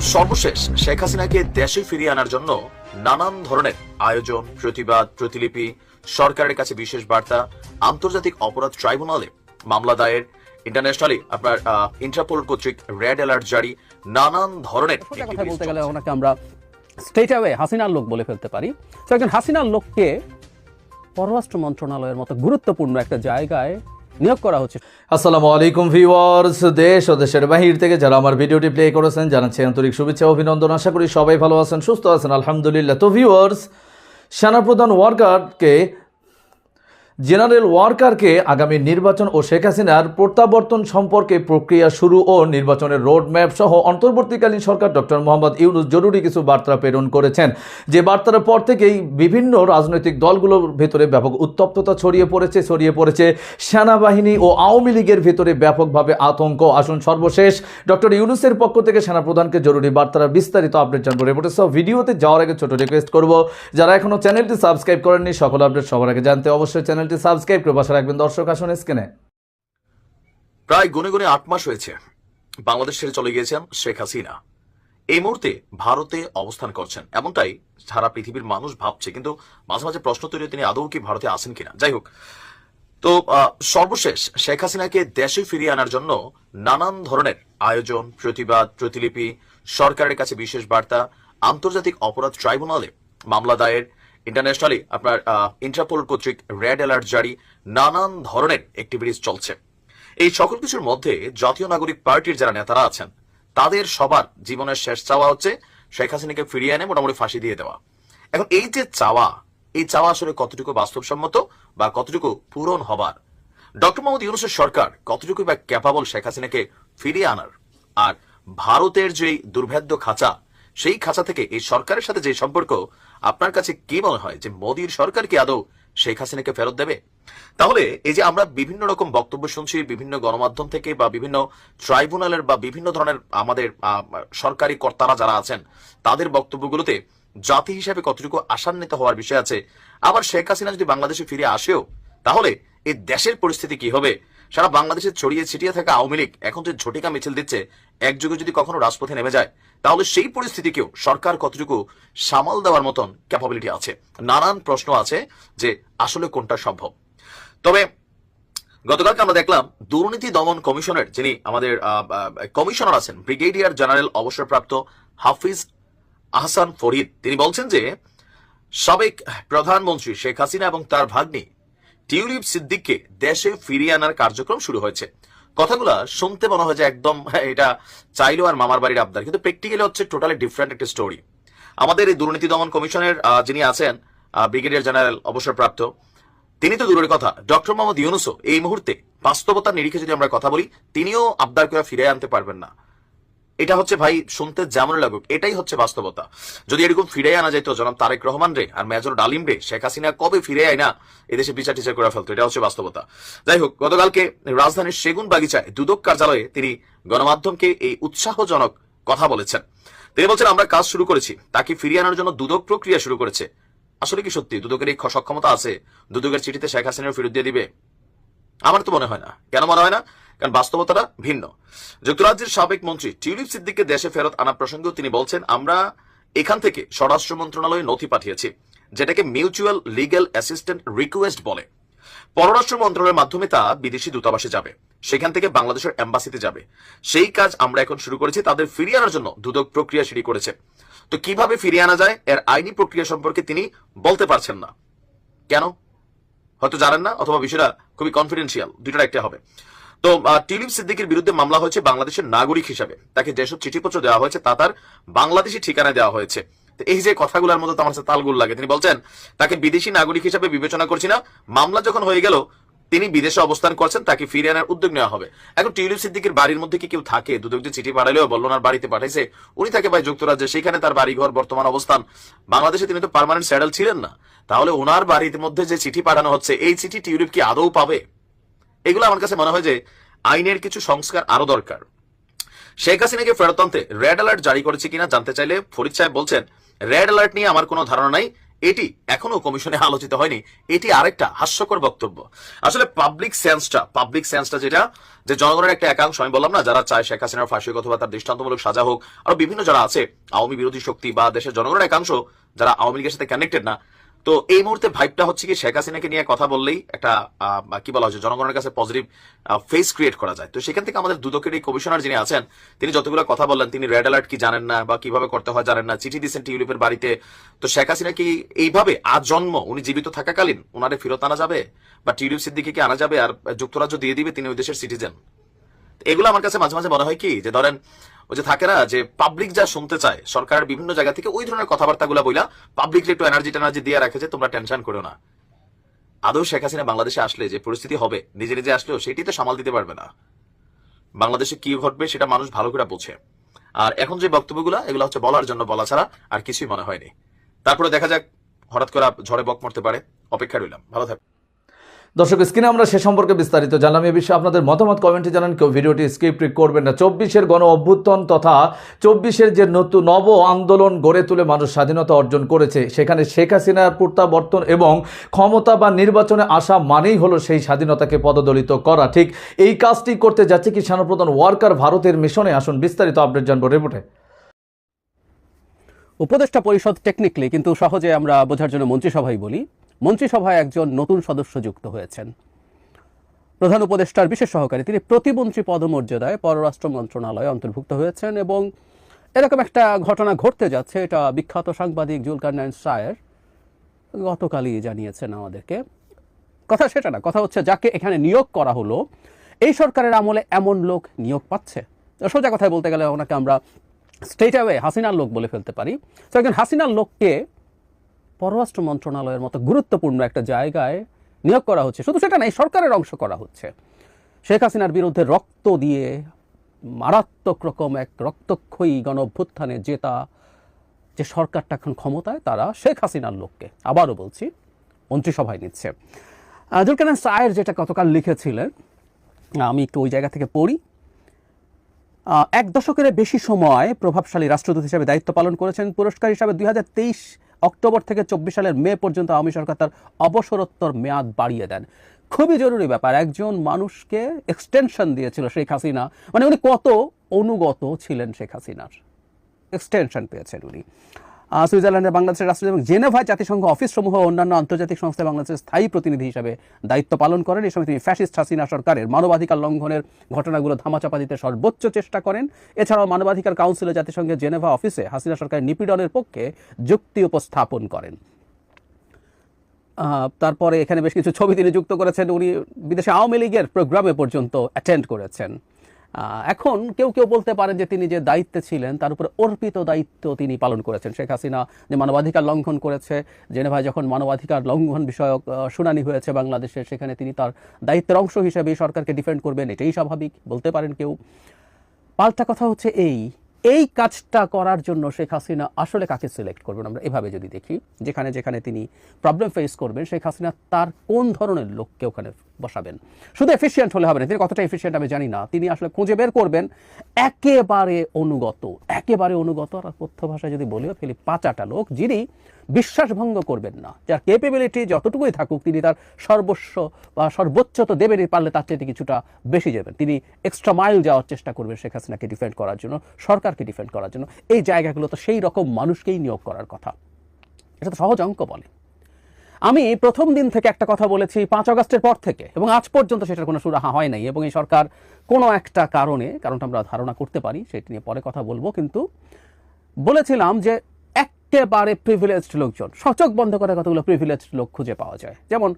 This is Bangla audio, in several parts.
সর্বশেষ শেখ হাসিনাকে দেশে ফিরিয়ে আনার জন্য নানান ধরনের আয়োজন প্রতিবাদ প্রতিলিপি সরকারের কাছে বিশেষ বার্তা আন্তর্জাতিক অপরাধ ট্রাইব্যুনালে মামলা দায়ের ইন্টারন্যাশনালি আপনার ইন্টারপোল কর্তৃক রেড অ্যালার্ট জারি নানান ধরনের বলতে গেলে। ওনাকে আমরা স্ট্রেট অ্যাওয়ে হাসিনার লোক বলে ফেলতে পারি তো একজন হাসিনার লোককে পররাষ্ট্র মন্ত্রণালয়ের মতো গুরুত্বপূর্ণ একটা জায়গায় নিয়োগ করা হচ্ছে। আসসালামু আলাইকুম ভিউয়ার্স, দেশ ও দেশের বাহির থেকে যারা আমার ভিডিওটি প্লে করেছেন, জানাচ্ছি আন্তরিক শুভেচ্ছা অভিনন্দন। আশা করি সবাই ভালো আছেন, সুস্থ আছেন, আলহামদুলিল্লাহ। তো ভিউয়ার্স, সেনাপ্রধান ওয়ার্কারকে জেনারেল ওয়ার্কারকে আগামী নির্বাচন ও শেখ হাসিনার প্রত্যাবর্তন সম্পর্কে প্রক্রিয়া শুরু ও নির্বাচনের রোডম্যাপ সহ অন্তর্বর্তীকালীন সরকার ডক্টর মোহাম্মদ ইউনুস জরুরি কিছু বার্তা প্রেরণ করেছেন। যে বার্তার পর থেকেই বিভিন্ন রাজনৈতিক দলগুলোর ভেতরে ব্যাপক উত্তপ্ততা ছড়িয়ে পড়েছে ছড়িয়ে পড়েছে। সেনাবাহিনী ও আওয়ামী লীগের ভেতরে ব্যাপকভাবে আতঙ্ক। আসুন সর্বশেষ ডক্টর ইউনুসের পক্ষ থেকে সেনাপ্রধানকে জরুরি বার্তার বিস্তারিত আপডেট জানব। রিপোর্টে সব ভিডিওতে যাওয়ার আগে ছোট রিকোয়েস্ট করব, যারা এখনও চ্যানেলটি সাবস্ক্রাইব করেননি, সকল আপডেট সবার আগে জানতে অবশ্যই চ্যানেলটি সাবস্ক্রাইব করে পাশে রাখবেন। দর্শক, আসুন স্ক্রিনে। প্রায় গুনে গুনে আট মাস হয়েছে বাংলাদেশ ছেড়ে চলে গিয়েছেন শেখ হাসিনা। এই মুহূর্তে ভারতে অবস্থান করছেন। এমনটাই সারা পৃথিবীর মানুষ ভাবছে। কিন্তু মাঝে মাঝে প্রশ্ন তৈরি তিনি আদৌ কি ভারতে আসেন কিনা? যাই হোক, তো সর্বশেষ শেখ হাসিনাকে দেশে ফিরিয়ে আনার জন্য নানান ধরনের আয়োজন, প্রতিবাদ, প্রতিলিপি, সরকারের কাছে বিশেষ বার্তা, আন্তর্জাতিক অপরাধ ট্রাইব্যুনালে মামলা দায়ের ইন্টারন্যাশনালি আপনার ইন্টারপোল কর্তৃক রেড অ্যালার্ট জারি। নানান ধরনের অ্যাক্টিভিটিস চলছে। এই সকল কিছুর মধ্যে জাতীয় নাগরিক পার্টির যারা নেতারা আছেন, তাদের সবার জীবনের শেষ চাওয়া হচ্ছে শেখ হাসিনাকে ফিরিয়ে এনে মোটামুটি ফাঁসি দিয়ে দেওয়া। এখন এই যে চাওয়া, এই চাওয়া আসলে কতটুকু বাস্তবসম্মত বা কতটুকু পূরণ হবার? ডক্টর মোহাম্মদ ইউনুসের সরকার কতটুকু বা ক্যাপাবল শেখ হাসিনাকে ফিরিয়ে আনার? আর ভারতের যে দুর্ভেদ্য খাঁচা সেই খাঁচা থেকে এই সরকারের সাথে যে সম্পর্ক, আপনার কাছে কি মনে হয় যে মোদীর সরকার কি আদৌ শেখ হাসিনাকে ফেরত দেবে? তাহলে এই যে আমরা বিভিন্ন রকম বক্তব্য শুনছি, বিভিন্ন গণমাধ্যম থেকে বা বিভিন্ন ট্রাইব্যুনালের বা বিভিন্ন ধরনের আমাদের সরকারি কর্তারা যারা আছেন, তাদের বক্তব্যগুলোতে জাতি হিসেবে কতটুকু আশান্বিত হওয়ার বিষয় আছে। আবার শেখ হাসিনা যদি বাংলাদেশে ফিরে আসেও, তাহলে এই দেশের পরিস্থিতি কি হবে? সারা বাংলাদেশে ছড়িয়ে ছিটিয়ে থাকা আওয়ামী লীগ এখন যে ঝটিকা মিছিল দিচ্ছে, একযুগে যদি কখনো রাজপথে নেমে যায় তাহলে সেই পরিস্থিতিকেও সরকার কতটুকু সামাল দেওয়ার মতন ক্যাপাবিলিটি আছে? নানান প্রশ্ন আছে যে আসলে কোনটা সম্ভব। তবে গতকালকে আমরা দেখলাম দুর্নীতি দমন কমিশনের যিনি আমাদের কমিশনার আছেন, ব্রিগেডিয়ার জেনারেল অবসরপ্রাপ্ত হাফিজ আহসান ফরিদ, তিনি বলছেন যে সাবেক প্রধানমন্ত্রী শেখ হাসিনা এবং তার ভাগ্নি টিউলিপ সিদ্দিককে দেশে ফিরিয়ে আনার কার্যক্রম শুরু হয়েছে। কথাগুলা শুনতে মনে হয় যে একদম, এটা চাইলো আর মামার বাড়ির আবদার। কিন্তু প্র্যাকটিক্যালি হচ্ছে টোটালি ডিফারেন্ট একটা স্টোরি আমাদের এই দুর্নীতি দমন কমিশনের যিনি আছেন ব্রিগেডিয়ার জেনারেল অবসরপ্রাপ্ত, তিনি তো দূরের কথা। ডক্টর মোহাম্মদ ইউনুসও এই মুহূর্তে বাস্তবতার নিরিখে যদি আমরা কথা বলি, তিনিও আবদার করে ফিরে আনতে পারবেন না। এটা হচ্ছে ভাই শুনতে যেমন লাগুক, এটাই হচ্ছে বাস্তবতা। যদি এরকম ফিরে আনা যেত জনাব তারেক রহমান রে আর মেজর ডালিম রে, শেখ হাসিনা কবে ফিরে আয় না এদেশে বিচার টিচার করে ফেলতো, এটা হচ্ছে বাস্তবতা। যাই হোক, গতকালকে রাজধানীর সেগুন বাগিচায় দুদক কার্যালয়ে তিনি গণমাধ্যমকে এই উৎসাহজনক কথা বলেছেন। তিনি বলছেন, আমরা কাজ শুরু করেছি, তাকে ফিরিয়ে আনার জন্য দুদক প্রক্রিয়া শুরু করেছে। আসলে কি সত্যি, দুদকের এই সক্ষমতা আছে? দুদকের চিঠিতে শেখ হাসিনার ফেরত দিয়ে দিবে? আমার তো মনে হয় না। কেন মনে হয় না? কারণ বাস্তবতাটা ভিন্ন। যুক্তরাজ্যের সাবেক মন্ত্রী টিউলিপ সিদ্দিককে দেশে ফেরত আনার প্রসঙ্গেও তিনি বলছেন, আমরা এখান থেকে স্বরাষ্ট্র মন্ত্রণালয়ে নথি পাঠিয়েছি, যেটাকে মিউচুয়াল লিগ্যাল অ্যাসিস্ট্যান্ট রিকোয়েস্ট বলে। পররাষ্ট্র মন্ত্রণালয়ের মাধ্যমে তা বিদেশি দূতাবাসে যাবে, সেখান থেকে বাংলাদেশের এম্বাসিতে যাবে। সেই কাজ আমরা এখন শুরু করেছি, তাদের ফিরিয়ে আনার জন্য দুদক প্রক্রিয়া শুরু করেছে। তো কীভাবে ফিরিয়ে আনা যায়, এর আইনি প্রক্রিয়া সম্পর্কে তিনি বলতে পারছেন না। কেন? হয়তো জানেন না, অথবা বিষয়টা খুবই কনফিডেন্সিয়াল দুইটার একটা হবে। তো টিলিপ সিদ্দিকের বিরুদ্ধে মামলা হয়েছে বাংলাদেশের নাগরিক হিসাবে। তাকে যেসব চিঠিপত্র দেওয়া হয়েছে তা তার বাংলাদেশি ঠিকানায় দেওয়া হয়েছে। এই যে কথাগুলোর মধ্যে তো আমার কাছে তালগুল লাগে। তিনি বলছেন, তাকে বিদেশি নাগরিক হিসাবে বিবেচনা করছি না। মামলা যখন হয়ে গেল, তিনি বিদেশে অবস্থান করছেন, তাকে ফিরে আনার উদ্যোগ নেওয়া হবে। এখন টিউলিপ সিদ্দিকের বাড়ির মধ্যে কি কেউ থাকে? দুদক যে চিঠি পাঠালেও বলল ওনার বাড়িতে পাঠাইছে, উনি থাকে ভাই যুক্তরাজ্যে, সেখানে তার বাড়ি ঘর বর্তমান অবস্থান। বাংলাদেশে তিনি তো পার্মানেন্ট স্যাডেল ছিলেন না। তাহলে ওনার বাড়ির মধ্যে যে চিঠি পাঠানো হচ্ছে, এই চিঠি টিউলিপ কি আদৌ পাবে? এগুলো আমার কাছে মনে হয় যে আইনের কিছু সংস্কার আরও দরকার। শেখ হাসিনাকে ফেরত আনতে রেড অ্যালার্ট জারি করেছে কিনা জানতে চাইলে ফরিদ সাহেব বলছেন রেড অ্যালার্ট নিয়ে আমার কোনো ধারণা নাই। এটি এখনও কমিশনে আলোচিত হয়নি। এটি আরেকটা হাস্যকর বক্তব্য। আসলে পাবলিক সেন্সটা পাবলিক সেন্সটা যেটা, যে জনগণের একটা একাংশ, আমি বললাম না, যারা চায় শেখ হাসিনার ফাঁসি হোক অথবা তার দৃষ্টান্তমূলক সাজা হোক, আরও বিভিন্ন যারা আছে, আওয়ামী বিরোধী শক্তি বা দেশের জনগণের একাংশ, যারা আওয়ামী লীগের সাথে কানেক্টেড না তো এই মুহূর্তে ভাইবটা হচ্ছে কি শেখ হাসিনাকে নিয়ে কথা বললেই একটা কি বলা হচ্ছে জনগণের কাছে পজিটিভ ফেস ক্রিয়েট করা যায়। তো সেখান থেকে আমাদের দুদকের এই কমিশনার যিনি আছেন, তিনি যতগুলো কথা বললেন, তিনি রেড অ্যালার্ট কি জানেন না বা কীভাবে করতে হয় জানেন না, চিঠি দিচ্ছেন টিউলিপের বাড়িতে। তো শেখ হাসিনা কি এইভাবে আজ জন্ম উনি জীবিত থাকাকালীন ওনারে ফেরত আনা যাবে? বা টিউলিপ সিদ্দিকিকে আনা যাবে? আর যুক্তরাজ্য দিয়ে দিবে? তিনি ওই দেশের সিটিজেন এগুলো আমার কাছে মাঝে মাঝে মনে হয় কি, যে ধরেন ওই যে থাকে না, যে পাবলিক যা শুনতে চায় সরকারের বিভিন্ন জায়গা থেকে ওই ধরনের কথাবার্তাগুলো বইলা পাবলিকলি একটু এনার্জি টেনার্জি দিয়ে রাখে যে, তোমরা টেনশন করো না। আদৌ শেখ হাসিনা বাংলাদেশে আসলে যে পরিস্থিতি হবে, নিজে নিজে আসলেও সেটি তো সামাল দিতে পারবে না। বাংলাদেশে কি ঘটবে সেটা মানুষ ভালো করে বোঝে। আর এখন যে বক্তব্যগুলো, এগুলো হচ্ছে বলার জন্য বলা ছাড়া আর কিছুই মনে হয়নি। তারপরে দেখা যাক, হঠাৎ করে ঝড়ে বক মরতে পারে। অপেক্ষা রইলাম। ভালো থাক দর্শক, স্ক্রিনে আমরা সে সম্পর্কে বিস্তারিত জানলাম। এ বিষয়ে আপনাদের মতামত, কমেন্টে জানান। কেউ ভিডিওটি স্ক্রিপ্ট করবেন না। চব্বিশের গণ অভ্যুত্থান তথা চব্বিশের যে নতুন নব আন্দোলন গড়ে তুলে মানুষ স্বাধীনতা অর্জন করেছে, সেখানে শেখ হাসিনার প্রত্যাবর্তন এবং ক্ষমতা বা নির্বাচনে আসা মানেই হলো সেই স্বাধীনতাকে পদদলিত করা। ঠিক এই কাজটি করতে যাচ্ছে কি সেনাপ্রধান ওয়ার্কার ভারতের মিশনে? আসুন বিস্তারিত আপডেট জানব রিপোর্টে। উপদেষ্টা পরিষদ টেকনিক্যালি কিন্তু সহজে আমরা বোঝার জন্য মন্ত্রিসভাই বলি মন্ত্রিসভায় একজন নতুন সদস্য যুক্ত হয়েছেন। প্রধান উপদেষ্টার বিশেষ সহকারী তিনি প্রতিমন্ত্রী পদমর্যাদায় পররাষ্ট্র মন্ত্রণালয়ে অন্তর্ভুক্ত হয়েছেন এবং এরকম একটা ঘটনা ঘটতে যাচ্ছে, এটা বিখ্যাত সাংবাদিক জুলকারনাইন সায়ের গতকালই জানিয়েছেন আমাদেরকে। কথা সেটা না, কথা হচ্ছে যাকে এখানে নিয়োগ করা হলো, এই সরকারের আমলে এমন লোক নিয়োগ পাচ্ছে? সোজা কথায় বলতে গেলে ওনাকে আমরা স্টেট অ্যাওয়ে হাসিনার লোক বলে ফেলতে পারি। তো একজন হাসিনার লোককে পররাষ্ট্র মন্ত্রণালয়ের মতো গুরুত্বপূর্ণ একটা জায়গায় নিয়োগ করা হচ্ছে। শুধু সেটা না এই সরকারের অংশ করা হচ্ছে। শেখ হাসিনার বিরুদ্ধে রক্ত দিয়ে মারাত্মক রকম এক রক্তক্ষয়ী গণ অভ্যুত্থানে জেতা যে সরকারটা এখন ক্ষমতায়, তারা শেখ হাসিনার লোককে। আবারও বলছি, মন্ত্রিসভায় নিচ্ছে। জুলকানান সায়ের যেটা গতকাল লিখেছিলেন, আমি একটু ওই জায়গা থেকে পড়ি এক দশকের বেশি সময় প্রভাবশালী রাষ্ট্রদূত হিসেবে দায়িত্ব পালন করেছেন পুরস্কার হিসাবে দুই হাজার তেইশ অক্টোবর থেকে চব্বিশ সালের মে পর্যন্ত আওয়ামী সরকার তার অবসরোত্তর মেয়াদ বাড়িয়ে দেন। খুবই জরুরি ব্যাপার। একজন মানুষকে এক্সটেনশন দিয়েছিল শেখ হাসিনা। মানে উনি কত অনুগত ছিলেন শেখ হাসিনার? এক্সটেনশন পেয়েছেন উনি। সুইজারল্যান্ডের বাংলাদেশের রাষ্ট্রদূত এবং জেনেভায় জাতিসংঘ অফিস সমূহ অন্যান্য আন্তর্জাতিক সংস্থায় বাংলাদেশের স্থায়ী প্রতিনিধি হিসেবে দায়িত্ব পালন করেন। এই সময় তিনি ফ্যাসিস্ট হাসিনা সরকারের মানবাধিকার লঙ্ঘনের ঘটনাগুলো ধামাচাপা দিতে সর্বোচ্চ চেষ্টা করেন। এছাড়াও মানবাধিকার কাউন্সিলে জাতিসংঘের জেনেভা অফিসে হাসিনা সরকারের নিপীড়নের পক্ষে যুক্তি উপস্থাপন করেন। তারপরে এখানে বেশ কিছু ছবি তিনি যুক্ত করেছেন। উনি বিদেশে আওয়ামী লীগের প্রোগ্রামে পর্যন্ত অ্যাটেন্ড করেছেন। এখন কেউ কেউ বলতে পারেন যে তিনি যে দায়িত্বে ছিলেন, তার উপরে অর্পিত দায়িত্ব তিনি পালন করেছেন। শেখ হাসিনা যে মানবাধিকার লঙ্ঘন করেছে, জেনেভায় যখন মানবাধিকার লঙ্ঘন বিষয়ক শুনানি হয়েছে বাংলাদেশে, সেখানে তিনি তার দায়িত্বের অংশ হিসেবে সরকারকে ডিফেন্ড করবেন, এটাই স্বাভাবিক, বলতে পারেন কেউ। পাল্টা কথা হচ্ছে এই এই কাজটা করার জন্য শেখ হাসিনা আসলে কাকে সিলেক্ট করবেন? আমরা এভাবে যদি দেখি, যেখানে যেখানে তিনি প্রবলেম ফেস করবেন, শেখ হাসিনা তার কোন ধরনের লোককে ওখানে বসাবেন? শুধু এফিসিয়েন্ট হলে হবে না, তিনি কতটা এফিসিয়েন্ট আমি জানি না। তিনি আসলে খুঁজে বের করবেন একেবারে অনুগত একেবারে অনুগত। আর কথ্য ভাষায় যদি বলিও ফেলি পাঁচাটা লোক যিনি বিশ্বাসভঙ্গ করবেন না। যার ক্যাপেবিলিটি যতটুকুই থাকুক, তিনি তার সর্বস্ব বা সর্বোচ্চ তো দেবেনই, পারলে তার চাইতে কিছুটা বেশি যাবেন। তিনি এক্সট্রা মাইল যাওয়ার চেষ্টা করবেন শেখ হাসিনাকে ডিফেন্ড করার জন্য, সরকারকে ডিফেন্ড করার জন্য। এই জায়গাগুলো তো সেই রকম মানুষকেই নিয়োগ করার কথা। এটা তো সহজ অঙ্ক বলে। আমি প্রথম দিন থেকে একটা কথা বলেছি পাঁচ আগস্টের পর থেকে, এবং আজ পর্যন্ত সেটার কোনো সুরাহা হয় নাই, এবং এই সরকার কোনো একটা কারণে, কারণটা আমরা ধারণা করতে পারি, সেটি নিয়ে পরে কথা বলব, কিন্তু বলেছিলাম যে একেবারে প্রিভিলেজড লোকজন। সচক বন্ধ করে কতগুলো প্রিভিলেজড লোক খুঁজে পাওয়া যায়? যেমন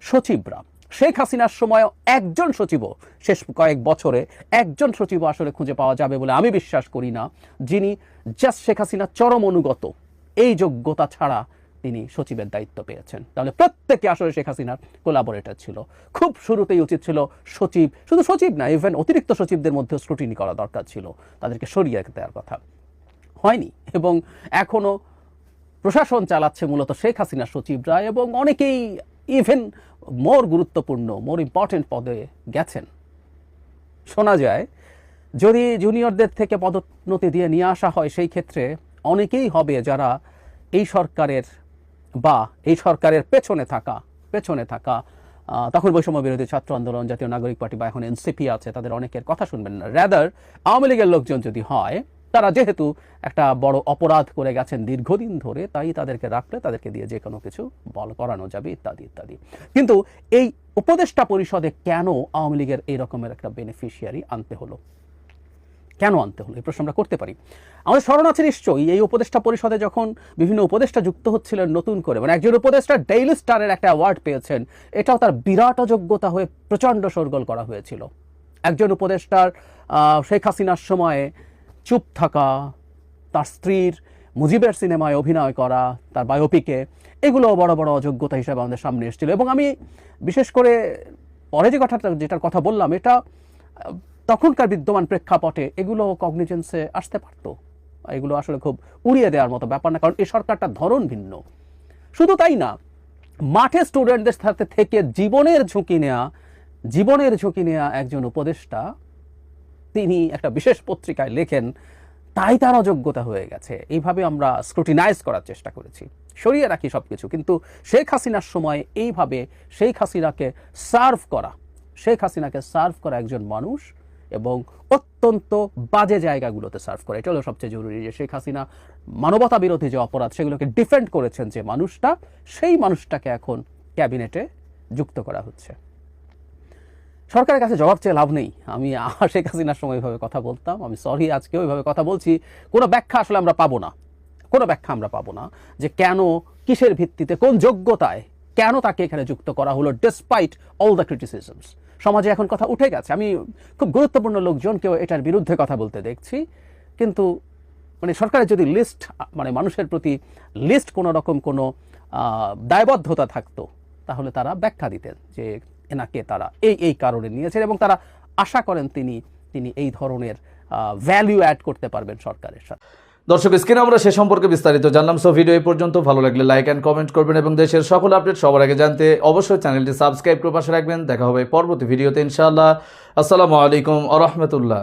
সচিবরা। শেখ হাসিনার সময় একজন সচিবও শেষ কয়েক বছরে একজন সচিবও আসলে খুঁজে পাওয়া যাবে বলে আমি বিশ্বাস করি না। যিনি জাস্ট শেখ হাসিনা চরম অনুগত, এই যোগ্যতা ছাড়া তিনি সচিবের দায়িত্ব পেয়েছেন। তাহলে প্রত্যেকে আসলে শেখ হাসিনার কোলাবোরেটর ছিল। খুব শুরুতেই উচিত ছিল সচিব, শুধু সচিব না ইভেন অতিরিক্ত সচিবদের মধ্যে স্ক্রুটিনি করা দরকার ছিল। তাদেরকে সরিয়ে দেওয়ার কথা। হয়নি এবং এখনও প্রশাসন চালাচ্ছে মূলত শেখ হাসিনার সচিবরা এবং অনেকেই ইভেন মোর গুরুত্বপূর্ণ মোর ইম্পর্টেন্ট পদে গেছেন। শোনা যায়, যদি জুনিয়রদের থেকে পদোন্নতি দিয়ে নিয়ে আসা হয়, সেই ক্ষেত্রে অনেকেই হবে যারা এই সরকারের বা এই সরকারের পেছনে থাকা পেছনে থাকা তখন বৈষম্য বিরোধী ছাত্র আন্দোলন, জাতীয় নাগরিক পার্টি বা এখন এনসিপি আছে, তাদের অনেকের কথা শুনবেন না। র্যাদার আওয়ামী লীগের লোকজন যদি হয় তারা যেহেতু একটা বড় অপরাধ করে গেছেন দীর্ঘদিন ধরে, তাই তাদেরকে রাখলে তাদেরকে দিয়ে যে কোনো কিছু বল করানো যাবে, ইত্যাদি ইত্যাদি। কিন্তু এই উপদেষ্টা পরিষদে কেন আওয়ামী লীগের এই রকমের একটা বেনিফিশিয়ারি আনতে হলো? কেন আনতে হলো? এই প্রশ্ন আমরা করতে পারি। আমাদের স্মরণ আছে নিশ্চয়ই এই উপদেষ্টা পরিষদে যখন বিভিন্ন উপদেষ্টা যুক্ত হচ্ছিলেন নতুন করে মানে একজন উপদেষ্টা ডেইলি স্টারের একটা অ্যাওয়ার্ড পেয়েছেন, এটাও তার বিরাট অযোগ্যতা হয়ে প্রচণ্ড সরগোল করা হয়েছিল। একজন উপদেষ্টার শেখ হাসিনার সময়ে চুপ থাকা, তার স্ত্রীর মুজিবের সিনেমায় অভিনয় করা, তার বায়োপিকে এগুলো বড় বড় অযোগ্যতা হিসাবে আমাদের সামনে এসেছিল। এবং আমি বিশেষ করে পরে যে কথাটা, যেটার কথা বললাম, এটা তখনকার বিদ্যমান প্রেক্ষাপটে এগুলো কগনিজেন্সে আসতে পারতো। এগুলো আসলে খুব উড়িয়ে দেওয়ার মতো ব্যাপার না, কারণ এই সরকারটার ধরন ভিন্ন। শুধু তাই না, মাঠে স্টুডেন্টদের সাথে থেকে জীবনের ঝুঁকি নেওয়া জীবনের ঝুঁকি নেওয়া একজন উপদেষ্টা তিনি একটা বিশেষ পত্রিকায় লেখেন, তাই তার অযোগ্যতা হয়ে গেছে। এইভাবে আমরা স্ক্রুটিনাইজ করার চেষ্টা করেছি। সরিয়ে রাখি সব কিছু কিন্তু শেখ হাসিনার সময় এইভাবে শেখ হাসিনাকে সার্ভ করা, শেখ হাসিনাকে সার্ভ করা একজন মানুষ এবং অত্যন্ত বাজে জায়গাগুলোতে সার্ভ করা। এটা হলো সবচেয়ে জরুরি যে শেখ হাসিনা মানবতা বিরোধী যে অপরাধ, সেগুলোকে ডিফেন্ড করেছেন যে মানুষটা, সেই মানুষটাকে এখন ক্যাবিনেটে যুক্ত করা হচ্ছে। সরকারের কাছে জবাব চেয়ে লাভ নেই। আমি শেখ হাসিনার সময় এভাবে কথা বলতাম। আমি সরি আজকেও এভাবে কথা বলছি। কোনো ব্যাখ্যা আসলে আমরা পাবো না। কোনো ব্যাখ্যা আমরা পাবো না যে কেন, কিসের ভিত্তিতে, কোন যোগ্যতায়, কেন তাকে এখানে যুক্ত করা হলো ডিসপাইট অল দ্য ক্রিটিসিজমস সমাজে এখন কথা উঠে গেছে। আমি খুব গুরুত্বপূর্ণ লোকজনকেও এটার বিরুদ্ধে কথা বলতে দেখছি। কিন্তু মানে সরকারের যদি লিস্ট মানে মানুষের প্রতি লিস্ট কোনো রকম কোনো দায়বদ্ধতা থাকতো, তাহলে তারা ব্যাখ্যা দিতেন যে এনাকে তারা এই এই কারণে নিয়েছেন এবং তারা আশা করেন তিনি তিনি এই ধরনের ভ্যালু অ্যাড করতে পারবেন সরকারের সাথে। দর্শক, স্ক্রিনে আমরা সে সম্পর্কে বিস্তারিত জানলাম সো ভিডিও এই পর্যন্ত। ভালো লাগলে লাইক অ্যান্ড কমেন্ট করবেন এবং দেশের সকল আপডেট সবার আগে জানতে অবশ্যই চ্যানেলটি সাবস্ক্রাইব করে পাশে রাখবেন। দেখা হবে পরবর্তী ভিডিওতে ইনশাআল্লাহ। আসসালামু আলাইকুম আ রহমতুল্লাহ।